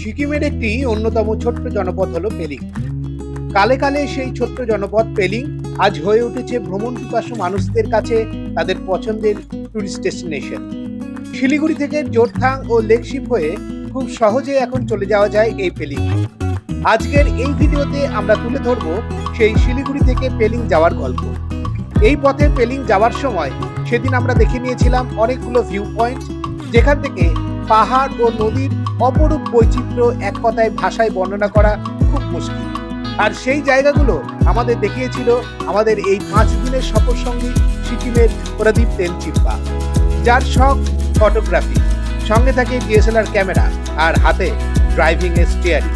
সিকিমের একটি অন্যতম ছোট্ট জনপদ হলো পেলিং। কালে কালে সেই ছোট্ট জনপদ পেলিং আজ হয়ে উঠেছে ভ্রমণ পিপাসু মানুষদের কাছে তাদের পছন্দের টুরিস্ট ডেস্টিনেশন শিলিগুড়ি থেকে জোরথাং ও লেকশিপ হয়ে খুব সহজে এখন চলে যাওয়া যায় এই পেলিং। আজকের এই ভিডিওতে আমরা তুলে ধরব সেই শিলিগুড়ি থেকে পেলিং যাওয়ার গল্প। এই পথে পেলিং যাওয়ার সময় সেদিন আমরা দেখে নিয়েছিলাম অনেকগুলো ভিউ পয়েন্ট যেখান থেকে পাহাড় ও নদীর অপরূপ বৈচিত্র্য এক কথায় ভাষায় বর্ণনা করা খুব মুশকিল। আর সেই জায়গাগুলো আমাদের দেখিয়েছিল আমাদের এই পাঁচ দিনের সফর সঙ্গী সিকিমের প্রদীপ তেনচিপ্পা যার শখ ফটোগ্রাফি। সঙ্গে থাকে ডিএসএলআর ক্যামেরা আর হাতে ড্রাইভিং এর স্টিয়ারিং।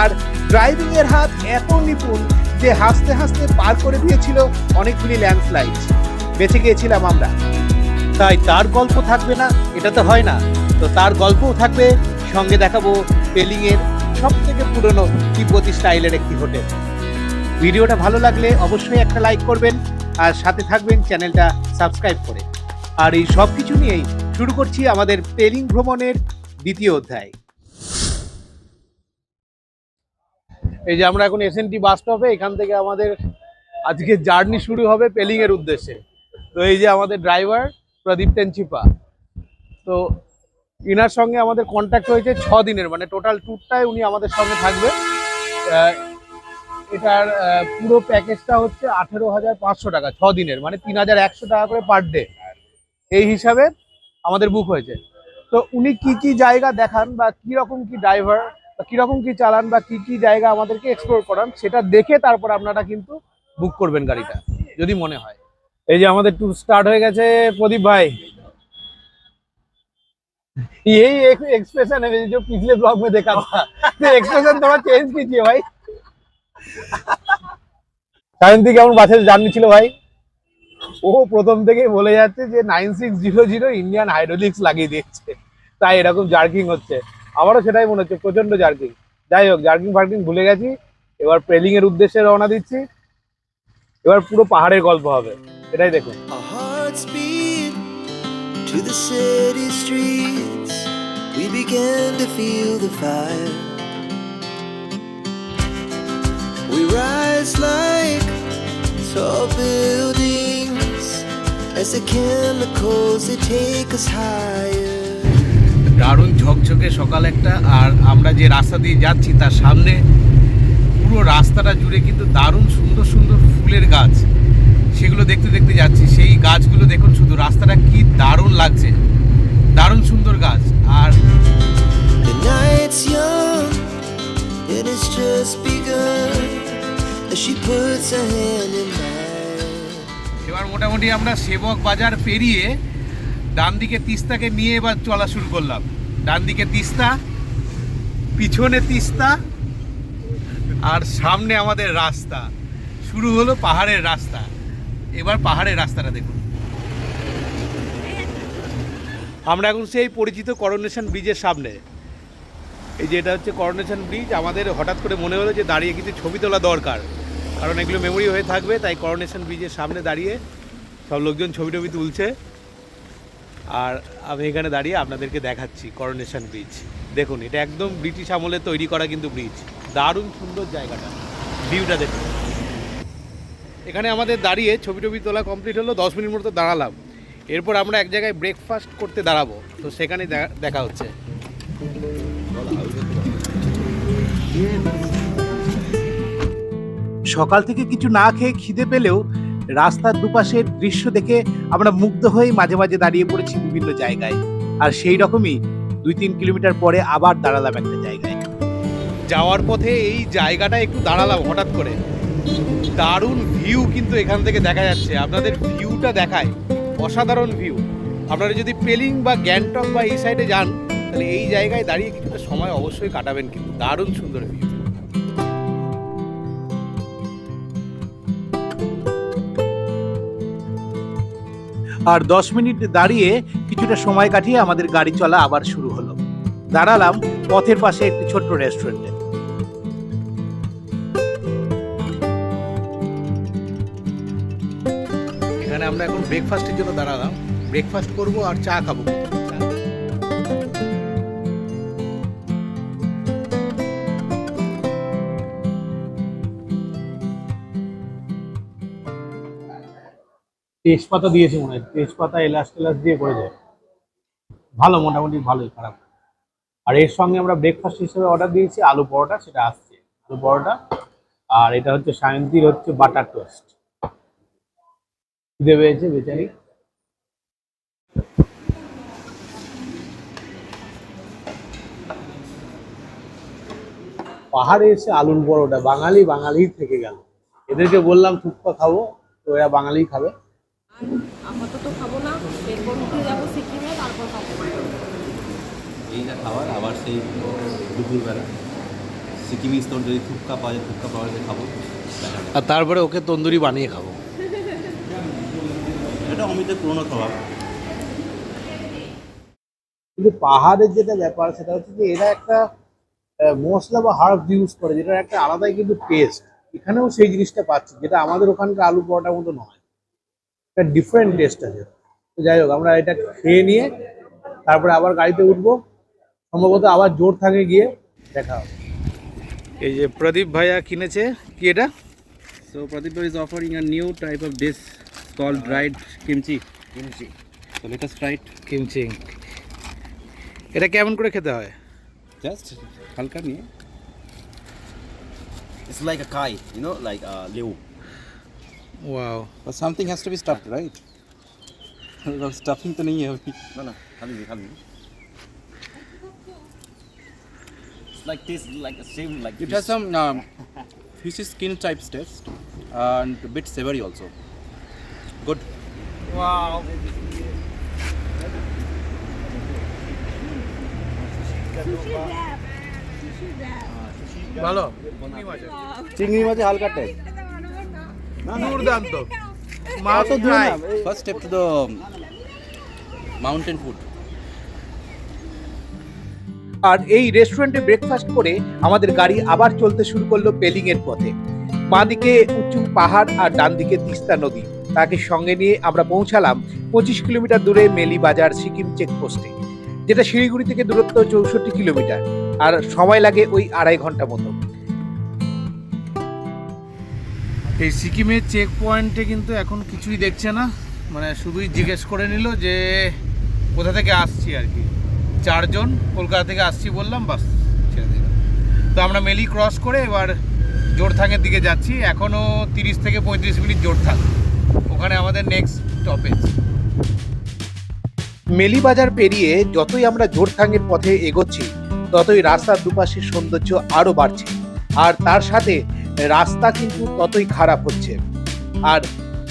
আর ড্রাইভিং এর হাত এত নিপুণ যে হাসতে হাসতে পার করে দিয়েছিল অনেকগুলি ল্যান্ডস্লাইড বেঁচে গিয়েছিলাম আমরা। তাই তার গল্প থাকবে না, এটা তো হয় না। তো তার গল্পও থাকবে সঙ্গে দেখাবো পেলিং এর সব থেকে পুরনো তিব্বতী স্টাইলের একটি হোটেল। ভিডিওটা ভালো লাগলে অবশ্যই একটা লাইক করবেন, আর সাথে থাকবেন চ্যানেলটা সাবস্ক্রাইব করে। আর এই সব কিছু নিয়েই শুরু করছি আমাদের পেলিং ভ্রমণের দ্বিতীয় অধ্যায়। এই যে আমরা এখন এসএনটি বাস স্টপে এখান থেকে আমাদের আজকে জার্নি শুরু হবে পেলিং এর উদ্দেশ্যে। তো এই যে আমাদের ড্রাইভার প্রদীপ তেনচিপা। তো ইনার সঙ্গে আমাদের কন্ট্যাক্ট হয়েছে ছ দিনের মানে টোটাল ট্যুরটাই উনি আমাদের সঙ্গে থাকবে। এটার পুরো প্যাকেজটা হচ্ছে আঠেরো হাজার পাঁচশো টাকা, ছ দিনের মানে তিন হাজার একশো টাকা করে পার ডে এই হিসাবে আমাদের বুক হয়েছে। তো উনি কি কি জায়গা দেখান বা কি রকম কি ড্রাইভার বা কীরকম কি চালান বা কি কি জায়গা আমাদেরকে এক্সপ্লোর করান, সেটা দেখে তারপর আপনারা কিন্তু বুক করবেন গাড়িটা, যদি মনে হয়। এই যে আমাদের ট্যুর স্টার্ট হয়ে গেছে, প্রদীপ ভাই। यही एक एक्सप्रेशन है जो पिछले ब्लॉग में देखा था तो एक्सप्रेशन थोड़ा चेंज कीजिए भाई সায়ন্তী কেমন বাসের জার্নি ছিল ভাই ও প্রথম থেকেই বলে যাচ্ছে যে nine six zero zero Indian hydraulics লাগিয়ে দিয়েছে তাই এরকম জার্কিং হচ্ছে আমারও সেটাই মনে হচ্ছে প্রচন্ড জার্কিং যাই হোক জার্কিং ফার্কিং ভুলে গেছি এবার প্রেলিং এর উদ্দেশ্যে রওনা দিচ্ছি এবার পুরো পাহাড়ের গল্প হবে এটাই দেখুন Our hearts beat to the city streets. We began to feel the fire. We rise like tall buildings as the chemicals, they take us higher. দারুণ ঝকঝকে সকাল একটা, আর আমরা যে রাস্তা দিয়ে যাচ্ছি তার সামনে, পুরো রাস্তাটা জুড়ে কিন্তু দারুণ সুন্দর সুন্দর ফুলের গাছ সেগুলো দেখতে দেখতে যাচ্ছি, সেই গাছগুলো দেখুন, শুধু রাস্তাটা কি দারুণ লাগছে দারুণ সুন্দর গাছ। আর. এবার মোটামুটি আমরা সেবক বাজার পেরিয়ে ডান দিকে তিস্তাকে নিয়ে এবার চলা শুরু করলাম। ডান দিকে তিস্তা পিছনে তিস্তা আর সামনে আমাদের রাস্তা। শুরু হলো পাহাড়ের রাস্তা। এবার পাহাড়ের রাস্তাটা দেখুন। আমরা এখন সেই পরিচিত করোনেশন ব্রিজের সামনে। এই যে এটা হচ্ছে করোনেশন ব্রিজ আমাদের হঠাৎ করে মনে হলো যে দাঁড়িয়ে কিছু ছবি তোলা দরকার। কারণ এগুলো মেমোরি হয়ে থাকবে, তাই করোনেশন ব্রিজের সামনে দাঁড়িয়ে সব লোকজন ছবি টবি তুলছে। আর আমি এখানে দাঁড়িয়ে আপনাদেরকে দেখাচ্ছি করোনেশন ব্রিজ দেখুন, এটা একদম ব্রিটিশ আমলে তৈরি করা কিন্তু ব্রিজ দারুণ সুন্দর জায়গাটা। ভিউটা দেখুন। এখানে আমাদের দাঁড়িয়ে ছবি টবি তোলা কমপ্লিট হলো, দশ মিনিট মতো দাঁড়ালাম। এরপর আমরা এক জায়গায় ব্রেকফাস্ট করতে দাঁড়াবো। তো সেখানে দেখা- হচ্ছে। সকাল থেকে কিছু না খেয়ে খিদে পেলেও রাস্তার দুপাশের দৃশ্য দেখে আমরা মুগ্ধ হয়ে মাঝে মাঝে দাঁড়িয়ে পড়েছি বিভিন্ন জায়গায়। আর সেই রকমই দুই তিন কিলোমিটার পরে আবার দাঁড়ালাম একটা জায়গায়। যাওয়ার পথে এই জায়গাটা একটু দাঁড়ালাম হঠাৎ করে। দারুণ ভিউ কিন্তু এখান থেকে দেখা যাচ্ছে। আপনাদের ভিউটা দেখায়। অসাধারণ ভিউ আপনারা যদি পেলিং বা গ্যাংটক বা এই সাইডে যান, তাহলে এই জায়গায় দাঁড়িয়ে কিছুটা সময় অবশ্যই কাটাবেন কিন্তু দারুণ সুন্দর ভিউ আর দশ মিনিট দাঁড়িয়ে কিছুটা সময় কাটিয়ে আমাদের গাড়ি চলা আবার শুরু হলো। দাঁড়ালাম পথের পাশে একটি ছোট্ট রেস্টুরেন্টে আমরা এখন ব্রেকফাস্টের জন্য দাঁড়ালাম। ব্রেকফাস্ট করব আর চা খাব। তেজপাতা দিয়েছে মনে হয়। তেজপাতা এলাচ টেলাস দিয়ে করে যায় ভালো, মোটামুটি ভালোই, খারাপ। আর এর সঙ্গে আমরা ব্রেকফাস্ট হিসেবে অর্ডার দিয়েছি আলু পরোটা, সেটা আসছে। আলু পরোটা। আর এটা হচ্ছে সায়ন্তীর হচ্ছে বাটার টোস্ট। খিদে পেয়েছে বেচারি। পাহাড়ে এসে আলুর পরোটা বাঙালি বাঙালি থেকে গেল। এদেরকে বললাম থুপ্পা খাব। তো এরা বাঙালি খাবে। আপাতত খাব না এরপর উঠে যাব সিকিমে তারপর খাব। এইটা খাবার আবার সেই দুপুরবেলা। সিকিমি স্তর যদি থুপকা পাওয়া যায় থুপকা পাওয়া যায় খাব। আর তারপরে ওকে তন্দুরি বানিয়ে খাব। এটা অমিতের পুরোনো খাবার কিন্তু পাহাড়ের যেটা ব্যাপার সেটা হচ্ছে যে এরা একটা মশলা বা হার্ব ইউজ করে যেটা একটা আলাদাই কিন্তু টেস্ট এখানেও সেই জিনিসটা পাচ্ছি যেটা আমাদের ওখানকার আলু পরোটার মতো নয়। একটা ডিফারেন্ট টেস্ট আছে। তো যাই হোক আমরা এটা খেয়ে নিয়ে তারপরে আবার গাড়িতে উঠবো। সম্ভবত আবার জোর থাকে গিয়ে দেখা হবে। এই যে প্রদীপ ভাইয়া কিনেছে কি এটা? সো প্রদীপ ভাই is offering a new type of dish called dried kimchi. Kimchi. So let us try it. Kimchi. এটা কেমন করে খেতে হয় জাস্ট হালকা নিয়ে It's like a kai, you know, like a liu. Wow. But something has to be stuffed, right? stuffing তো নেই হবে না না খাবি খাবি like this, like same like. It fish. has some um, fish skin type taste and a bit savory also. Good. Wow. ভালো। চিংড়ি মাছে হালকা টাইপ দুর্দান্ত। মাছ First step to the um, mountain food. আর এই রেস্টুরেন্টে ব্রেকফাস্ট করে আমাদের গাড়ি আবার চলতে শুরু করল পেলিং এর পথে। বাঁদিকে উঁচু পাহাড় আর ডান দিকে তিস্তা নদী। তাকে সঙ্গে নিয়ে আমরা পৌঁছালাম পঁচিশ কিলোমিটার দূরে মেলি বাজার সিকিম চেকপোস্টে, যেটা শিলিগুড়ি থেকে দূরত্ব চৌষট্টি কিলোমিটার, আর সময় লাগে ওই আড়াই ঘণ্টা মতো। এই সিকিমের চেক পয়েন্টে কিন্তু এখন কিছুই দেখছে না মানে শুধুই জিজ্ঞেস করে নিল যে কোথা থেকে আসছি আর কি। চারজন, কলকাতা থেকে আসছি বললাম, বাস ছেড়ে দিল। তো আমরা মেলি ক্রস করে এবার জোরথাংয়ের দিকে যাচ্ছি, এখনও তিরিশ থেকে পঁয়ত্রিশ মিনিট জোরথাং। ওখানে আমাদের নেক্সট স্টপেজ মেলি বাজার পেরিয়ে যতই আমরা জোরথাঙের পথে এগোচ্ছি, ততই রাস্তার দুপাশের সৌন্দর্য আরও বাড়ছে। আর তার সাথে রাস্তা কিন্তু ততই খারাপ হচ্ছে। আর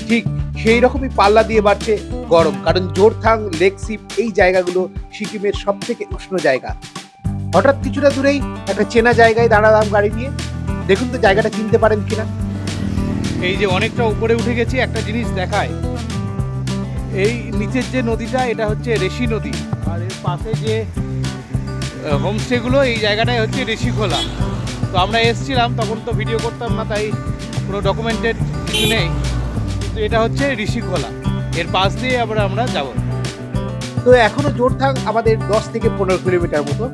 ঠিক সেই রকমই পাল্লা দিয়ে বাড়ছে গরম, কারণ জোরথাং লেকসিপ এই জায়গাগুলো সিকিমের সব থেকে উষ্ণ জায়গা। হঠাৎ কিছুটা দূরেই একটা চেনা জায়গায় দাঁড়ালাম গাড়ি নিয়ে দেখুন তো জায়গাটা চিনতে পারেন কিনা। এই যে অনেকটা উপরে উঠে গেছি, একটা জিনিস দেখায়। এই নিচের যে নদীটা, এটা হচ্ছে রেশি নদী। আর এর পাশে যে হোমস্টেগুলো, এই জায়গাটায় হচ্ছে ঋষিখোলা তো আমরা এসছিলাম, তখন তো ভিডিও করতাম না, তাই কোনো ডকুমেন্টেড কিছু নেই। কিন্তু এটা হচ্ছে ঋষিখোলা এর পাশ দিয়ে আবার আমরা যাব। তো এখনও জোরথাং আমাদের দশ থেকে পনেরো কিলোমিটার মতো।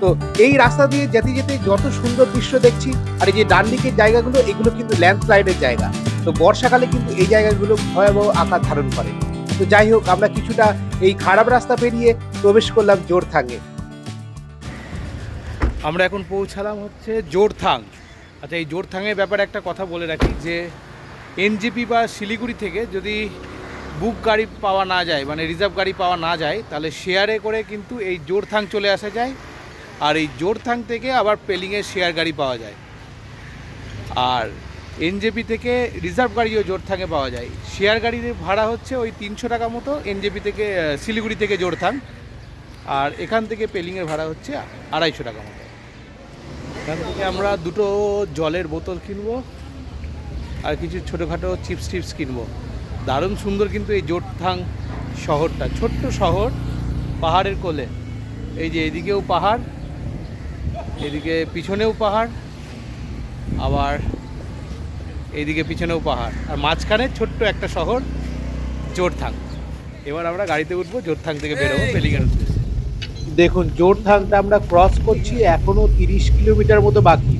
তো এই রাস্তা দিয়ে যেতে যেতে যত সুন্দর দৃশ্য দেখছি, আর এই যে ডান দিকের জায়গাগুলো, এগুলো কিন্তু ল্যান্ডস্লাইডের জায়গা। তো বর্ষাকালে কিন্তু এই জায়গাগুলো ভয়াবহ আকার ধারণ করে। তো যাই হোক, আমরা কিছুটা এই খারাপ রাস্তা পেরিয়ে প্রবেশ করলাম জোরথাঙে আমরা এখন পৌঁছালাম হচ্ছে জোরথাং। আচ্ছা এই জোরথাংয়ের ব্যাপারে একটা কথা বলে রাখি যে, এনজিপি বা শিলিগুড়ি থেকে যদি বুক গাড়ি পাওয়া না যায় মানে রিজার্ভ গাড়ি পাওয়া না যায়, তাহলে শেয়ারে করে কিন্তু এই জোরথাং চলে আসা যায়। আর এই জোরথাং থেকে আবার পেলিংয়ের শেয়ার গাড়ি পাওয়া যায়। আর এনজেপি থেকে রিজার্ভ গাড়িও জোরথাঙে পাওয়া যায়। শেয়ার গাড়ির ভাড়া হচ্ছে ওই তিনশো টাকা মতো এনজেপি থেকে শিলিগুড়ি থেকে জোরথাং। আর এখান থেকে পেলিংয়ের ভাড়া হচ্ছে আড়াইশো টাকা মতো। এখান থেকে আমরা দুটো জলের বোতল কিনবো, আর কিছু ছোটোখাটো চিপস টিপস কিনবো। দারুণ সুন্দর কিন্তু এই জোটথাং শহরটা। ছোট্ট শহর, পাহাড়ের কোলে। এই যে এদিকেও পাহাড় এদিকে পিছনেও পাহাড় আবার এইদিকে পিছনেও পাহাড়। আর মাঝখানে ছোট্ট একটা শহর জোরথাং। এবার আমরা গাড়িতে উঠবো জোরথাং থেকে বেরোবো উদ্দেশ্যে দেখুন জোরথাংটা আমরা ক্রস করছি এখনও তিরিশ কিলোমিটার মতো বাকি।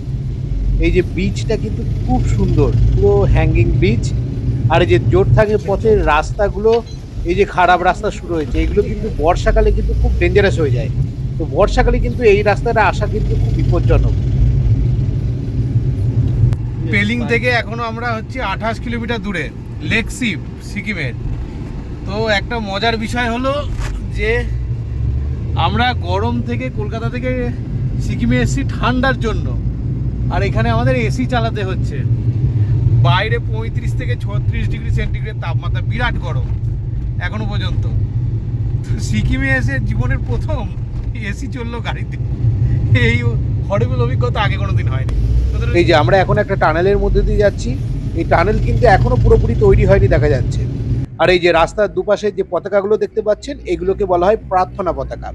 এই যে বিচটা কিন্তু খুব সুন্দর পুরো হ্যাঙ্গিং বিচ আর এই যে জোর থাকে পথের রাস্তাগুলো এই যে খারাপ রাস্তা শুরু হয়েছে এগুলো কিন্তু বর্ষাকালে কিন্তু খুব ডেঞ্জারাস হয়ে যায়। তো বর্ষাকালে কিন্তু এই রাস্তাটা আসা কিন্তু খুব বিপজ্জনক। পেলিং থেকে এখনও আমরা হচ্ছে আঠাশ কিলোমিটার দূরে লেক সিপ সিকিমের। তো একটা মজার বিষয় হলো যে আমরা গরম থেকে কলকাতা থেকে সিকিমে এসেছি ঠান্ডার জন্য। আর এখানে আমাদের এসি চালাতে হচ্ছে। বাইরে পঁয়ত্রিশ থেকে ছত্রিশ ডিগ্রি সেন্টিগ্রেড তাপমাত্রা, বিরাট গরম এখনও পর্যন্ত। তো সিকিমে এসে জীবনের প্রথম এসি চলল গাড়িতে। এই হরেবল অভিজ্ঞতা আগে কোনো দিন হয়নি এই যে আমরা এখন একটা টানেলের মধ্যে দিয়ে যাচ্ছি। এই টানেল কিন্তু এখনও পুরোপুরি তৈরি হয়নি দেখা যাচ্ছে। আর এই যে রাস্তার দুপাশে যে পতাকাগুলো দেখতে পাচ্ছেন, এগুলোকে বলা হয় প্রার্থনা পতাকা।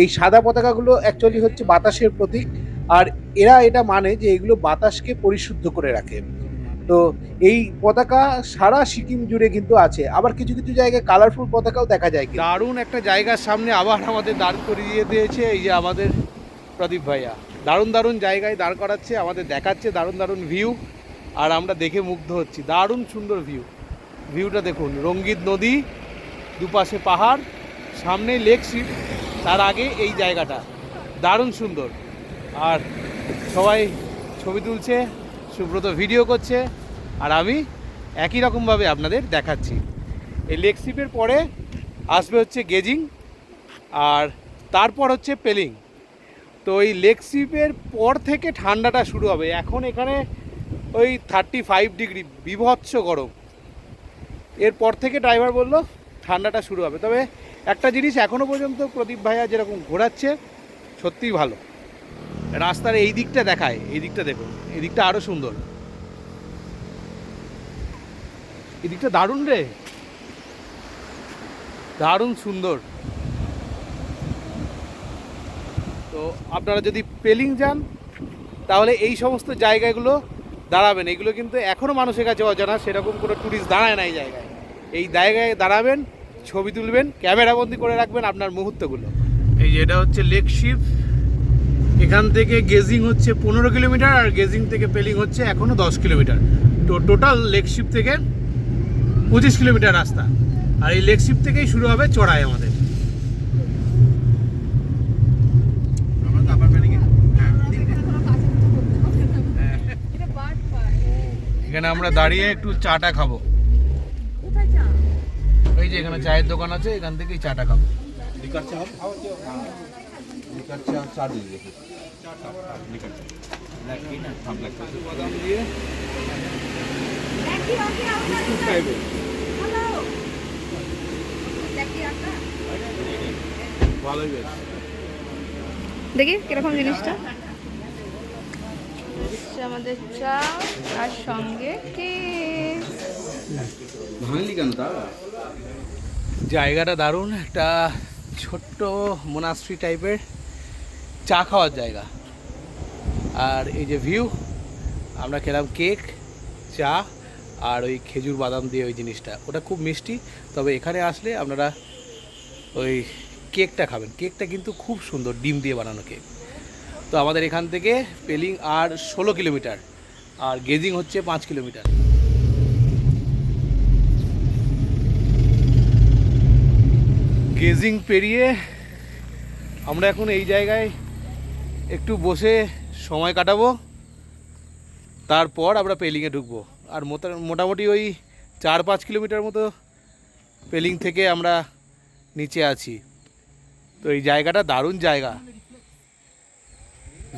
এই সাদা পতাকাগুলো অ্যাকচুয়ালি হচ্ছে বাতাসের প্রতীক। আর এরা এটা মানে যে এগুলো বাতাসকে পরিশুদ্ধ করে রাখে। তো এই পতাকা সারা সিকিম জুড়ে কিন্তু আছে। আবার কিছু কিছু জায়গায় কালারফুল পতাকাও দেখা যায়। দারুণ একটা জায়গার সামনে আবার আমাদের দাঁড় করিয়ে দিয়েছে এই যে আমাদের প্রদীপ ভাইয়া। দারুণ দারুণ জায়গায় দাঁড় করাচ্ছে, আমাদের দেখাচ্ছে দারুণ দারুণ ভিউ আর আমরা দেখে মুগ্ধ হচ্ছি। দারুণ সুন্দর ভিউ ভিউটা দেখুন, রঙ্গিত নদী, দুপাশে পাহাড়, সামনে লেক শিপ তার আগে এই জায়গাটা। দারুণ সুন্দর। আর সবাই ছবি তুলছে। সুব্রত ভিডিও করছে, আর আমি একই রকমভাবে আপনাদের দেখাচ্ছি। এই লেক শিপের পরে আসবে হচ্ছে গেজিং আর তারপর হচ্ছে পেলিং তো ওই লেক শিপের পর থেকে ঠান্ডাটা শুরু হবে। এখন এখানে ওই থার্টি ফাইভ ডিগ্রি বিভৎস গরম। এরপর থেকে ড্রাইভার বলল, ঠান্ডাটা শুরু হবে। তবে একটা জিনিস এখনও পর্যন্ত প্রদীপ ভাইয়া যেরকম ঘোরাচ্ছে, সত্যিই ভালো। রাস্তার এই দিকটা দেখায়, এই দিকটা দেখুন, এই দিকটা আরও সুন্দর। এই দিকটা দারুণ রে। দারুণ সুন্দর। তো আপনারা যদি পেলিং যান, তাহলে এই সমস্ত জায়গাগুলো দাঁড়াবেন। এগুলো কিন্তু এখনও মানুষের কাছে অজানা, সেরকম কোনো ট্যুরিস্ট দাঁড়ায় না এই জায়গায়। এই জায়গায় দাঁড়াবেন, ছবি তুলবেন, ক্যামেরাবন্দি করে রাখবেন আপনার মুহূর্তগুলো। এই এটা হচ্ছে লেক শিপ এখান থেকে গেজিং হচ্ছে পনেরো কিলোমিটার আর গেজিং থেকে পেলিং হচ্ছে এখনও দশ কিলোমিটার। তো টোটাল লেক শিপ থেকে পঁচিশ কিলোমিটার রাস্তা। আর এই লেক শিপ থেকেই শুরু হবে চড়াই আমাদের। এখানে আমরা দাঁড়িয়ে একটু চাটা খাব। এই যে এখানে চায়ের দোকান আছে এখান থেকেই চাটা খাব। লিকার চা হবে লিকার চা চা দিয়ে দেখি লিকার চা হাফ ব্ল্যাক চা। বাদাম দিয়ে ভালোই দেখি। কীরকম জিনিসটা? আমাদের চা আর সঙ্গে কেক। ভাঙলি কেন তা? জায়গাটা দারুণ একটা ছোট্ট মোনাস্ট্রি টাইপের চা খাওয়ার জায়গা। আর এই যে ভিউ আমরা খেলাম কেক চা, আর ওই খেজুর বাদাম দিয়ে ওই জিনিসটা। ওটা খুব মিষ্টি, তবে এখানে আসলে আপনারা ওই কেকটা খাবেন। কেকটা কিন্তু খুব সুন্দর, ডিম দিয়ে বানানো কেক তো আমাদের এখান থেকে পেলিং আর ষোলো কিলোমিটার, আর গেজিং হচ্ছে পাঁচ কিলোমিটার। গেজিং পেরিয়ে আমরা এখন এই জায়গায় একটু বসে সময় কাটাবো, তারপর আমরা পেলিংয়ে ঢুকবো। আর মোটা- মোটামুটি ওই চার পাঁচ কিলোমিটার মতো পেলিং থেকে আমরা নিচে আছি। তো এই জায়গাটা দারুণ জায়গা।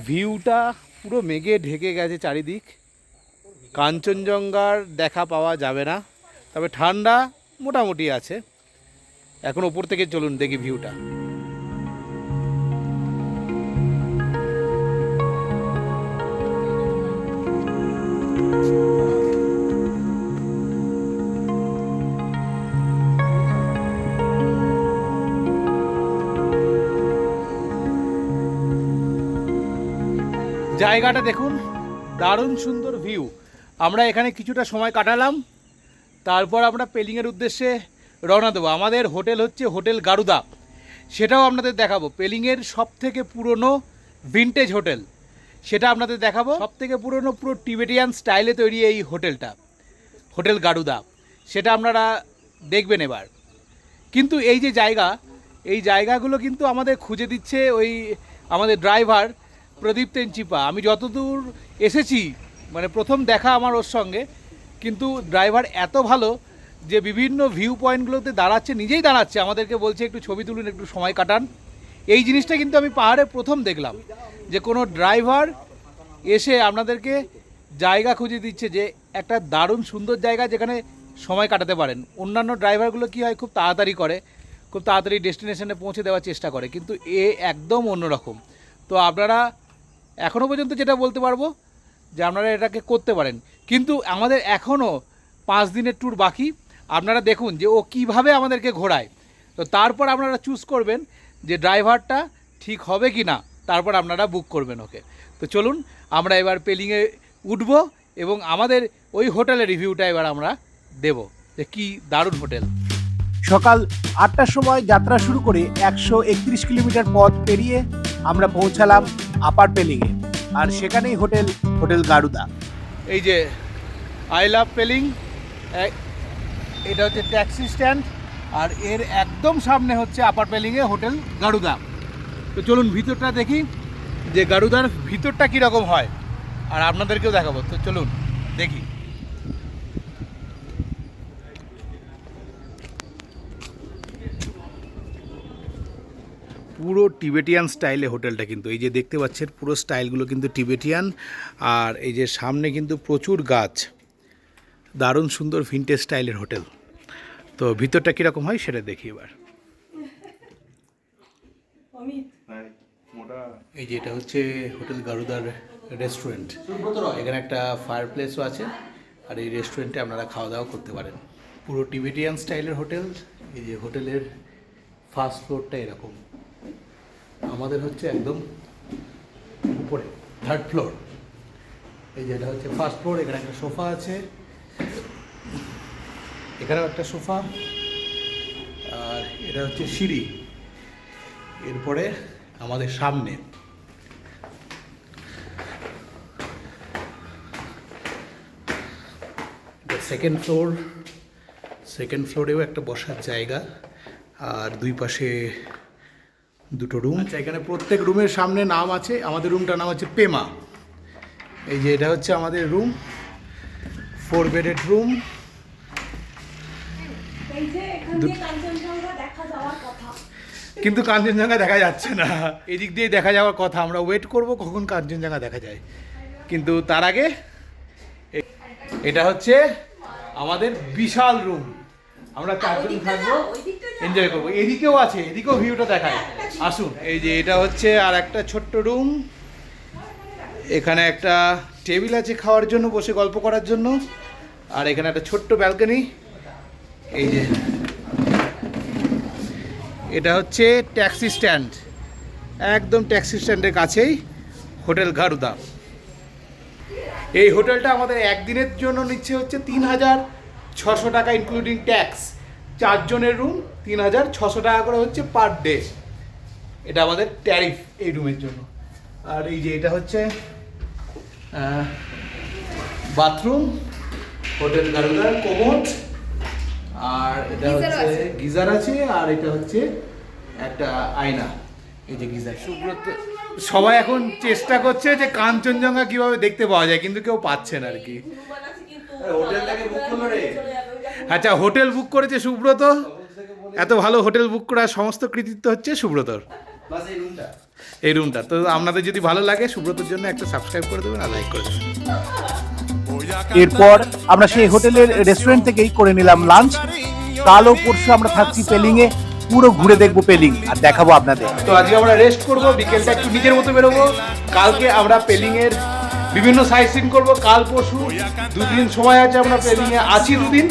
ভিউটা পুরো মেঘে ঢেকে গেছে চারিদিক। কাঞ্চনজঙ্ঘার দেখা পাওয়া যাবে না, তবে ঠান্ডা মোটামুটি আছে। এখন ওপর থেকে চলুন দেখি ভিউটা। জায়গাটা দেখুন, দারুণ সুন্দর ভিউ আমরা এখানে কিছুটা সময় কাটালাম, তারপর আমরা পেলিংয়ের উদ্দেশ্যে রওনা দেবো। আমাদের হোটেল হচ্ছে হোটেল গারুদা। সেটাও আপনাদের দেখাবো। পেলিংয়ের সব থেকে পুরনো ভিনটেজ হোটেল। সেটা আপনাদের দেখাবো। সব থেকে পুরনো পুরো টিবেটিয়ান স্টাইলে তৈরি এই হোটেলটা, হোটেল গারুদা। সেটা আপনারা দেখবেন এবার। কিন্তু এই যে জায়গা, এই জায়গাগুলো কিন্তু আমাদের খুঁজে দিচ্ছে ওই আমাদের ড্রাইভার প্রদীপ তেনচিপা। আমি যতদূর এসেছি মানে প্রথম দেখা আমার ওর সঙ্গে, কিন্তু ড্রাইভার এত ভালো যে বিভিন্ন ভিউ পয়েন্টগুলোতে দাঁড়াচ্ছে, নিজেই দাঁড়াচ্ছে। আমাদেরকে বলছে, একটু ছবি তুলুন, একটু সময় কাটান। এই জিনিসটা কিন্তু আমি পাহাড়ে প্রথম দেখলাম, যে কোনো ড্রাইভার এসে আপনাদেরকে জায়গা খুঁজে দিচ্ছে যে একটা দারুণ সুন্দর জায়গা যেখানে সময় কাটাতে পারেন। অন্যান্য ড্রাইভারগুলো কী হয়, খুব তাড়াতাড়ি করে, খুব তাড়াতাড়ি ডেস্টিনেশনে পৌঁছে দেওয়ার চেষ্টা করে, কিন্তু এ একদম অন্যরকম। তো আপনারা এখনও পর্যন্ত যেটা বলতে পারব যে আপনারা এটাকে করতে পারেন। কিন্তু আমাদের এখনও পাঁচ দিনের ট্যুর বাকি। আপনারা দেখুন যে ও কীভাবে আমাদেরকে ঘোরায়। তো তারপর আপনারা চুজ করবেন যে ড্রাইভারটা ঠিক হবে কি না তারপর আপনারা বুক করবেন ওকে। তো চলুন, আমরা এবার পেলিংয়ে উঠব এবং আমাদের ওই হোটেলের রিভিউটা এবার আমরা দেব, যে কি দারুণ হোটেল সকাল আটটার সময় যাত্রা শুরু করে একশো একত্রিশ কিলোমিটার পথ পেরিয়ে আমরা পৌঁছালাম আপার পেলিংয়ে আর সেখানেই হোটেল হোটেল গারুদা। এই যে আই লাভ পেলিং এটা হচ্ছে ট্যাক্সি স্ট্যান্ড, আর এর একদম সামনে হচ্ছে আপার পেলিংয়ে হোটেল গারুদা। তো চলুন ভিতরটা দেখি, যে গারুদার ভিতরটা কীরকম হয়, আর আপনাদেরকেও দেখাবো। তো চলুন, দেখি। পুরো টিবেটিয়ান স্টাইলে হোটেলটা কিন্তু এই যে দেখতে পাচ্ছেন পুরো স্টাইলগুলো কিন্তু টিবেটিয়ান আর এই যে সামনে কিন্তু প্রচুর গাছ। দারুণ সুন্দর ভিন্টেজ স্টাইলের হোটেল। তো ভিতরটা কীরকম হয় সেটা দেখি এবার। এই যে এটা হচ্ছে হোটেল গারুদার রেস্টুরেন্ট। এখানে একটা ফায়ার প্লেসও আছে আর এই রেস্টুরেন্টে আপনারা খাওয়া দাওয়া করতে পারেন। পুরো টিবেটিয়ান স্টাইলের হোটেল এই যে হোটেলের ফার্স্ট ফ্লোরটা এরকম। আমাদের হচ্ছে একদম উপরে থার্ড ফ্লোর এই যে এটা হচ্ছে ফার্স্ট ফ্লোর এখানে একটা সোফা আছে। এখানেও একটা সোফা। আর এটা হচ্ছে সিঁড়ি। এরপরে আমাদের সামনে। সেকেন্ড ফ্লোর সেকেন্ড ফ্লোরেও একটা বসার জায়গা। আর দুই পাশে দুটো রুম আচ্ছা এখানে প্রত্যেক রুমের সামনে নাম আছে আমাদের রুমটার নাম হচ্ছে পেমা। এই যে এটা হচ্ছে আমাদের রুম ফোর বেডেড রুম কিন্তু কাঞ্চনজঙ্ঘা দেখা যাচ্ছে না। এদিক দিয়ে দেখা যাওয়ার কথা আমরা ওয়েট করব কখন কাঞ্চনজঙ্ঘা দেখা যায়। কিন্তু তার আগে এ- এটা হচ্ছে আমাদের বিশাল রুম আমরা চারজন থাকব এনজয় করব। এদিকেও আছে এদিকেও ভিউটা দেখায়। আসুন এই যে এটা হচ্ছে আর একটা ছোট্ট রুম এখানে একটা টেবিল আছে খাওয়ার জন্য বসে গল্প করার জন্য। আর এখানে একটা ছোট্ট ব্যালকনি এই যে। এটা হচ্ছে ট্যাক্সি স্ট্যান্ড একদম ট্যাক্সি স্ট্যান্ডের কাছেই হোটেল গারুদা এই হোটেলটা আমাদের একদিনের জন্য নিচ্ছে হচ্ছে তিন হাজার ছশো টাকা ইনক্লুডিং ট্যাক্স চারজনের রুম তিন হাজার ছশো টাকা করে হচ্ছে পার ডে এটা আমাদের ট্যারিফ এই রুমের জন্য। আর এই যে এটা হচ্ছে বাথরুম হোটেল গারুদার কোমোট আর এটা হচ্ছে গিজার আছে আর এটা হচ্ছে একটা আয়না। এই যে গিজার। সুব্রত সবাই এখন চেষ্টা করছে যে কাঞ্চনজঙ্ঘা কীভাবে দেখতে পাওয়া যায় কিন্তু কেউ পাচ্ছে না আর কি। আচ্ছা হোটেল বুক করেছে সুব্রত। এত ভালো হোটেল বুক করার সমস্ত কৃতিত্ব হচ্ছে সুব্রতর। এই রুমটা তো আপনাদের যদি ভালো লাগে সুব্রতর জন্য একটা সাবস্ক্রাইব করে দেবেন আর লাইক করে দেবেন। এরপর আমরা সেই হোটেলের রেস্টুরেন্ট থেকেই করে নিলাম লাঞ্চ কাল ও পরশু আমরা থাকছি পেলিংয়ে পুরো ঘুরে দেখব পেলিং আর দেখাবো আপনাদের। তো আজকে আমরা রেস্ট করব বিকেলটা একটু নিজের মতো বেরোবো। কালকে আমরা পেলিং এর বিভিন্ন সাইট সিন করব। কাল পরশু দুদিন সময় আছে আমরা পেলিং এ আছি দুদিন।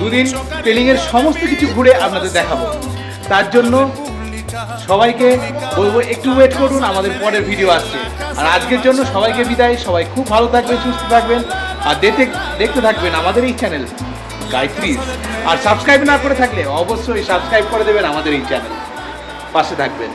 দুদিন পেলিং এর সমস্ত কিছু ঘুরে আপনাদের দেখাবো। তার জন্য সবাইকে বলব, একটু ওয়েট করুন, আমাদের পরের ভিডিও আসছে। আর আজকের জন্য সবাইকে বিদায়। সবাই খুব ভালো থাকবেন, সুস্থ থাকবেন। আর দেখতে দেখতে থাকবেন আমাদের এই চ্যানেল গায়ত্রী আর সাবস্ক্রাইব না করে থাকলে অবশ্যই সাবস্ক্রাইব করে দেবেন আমাদের এই চ্যানেল পাশে থাকবেন।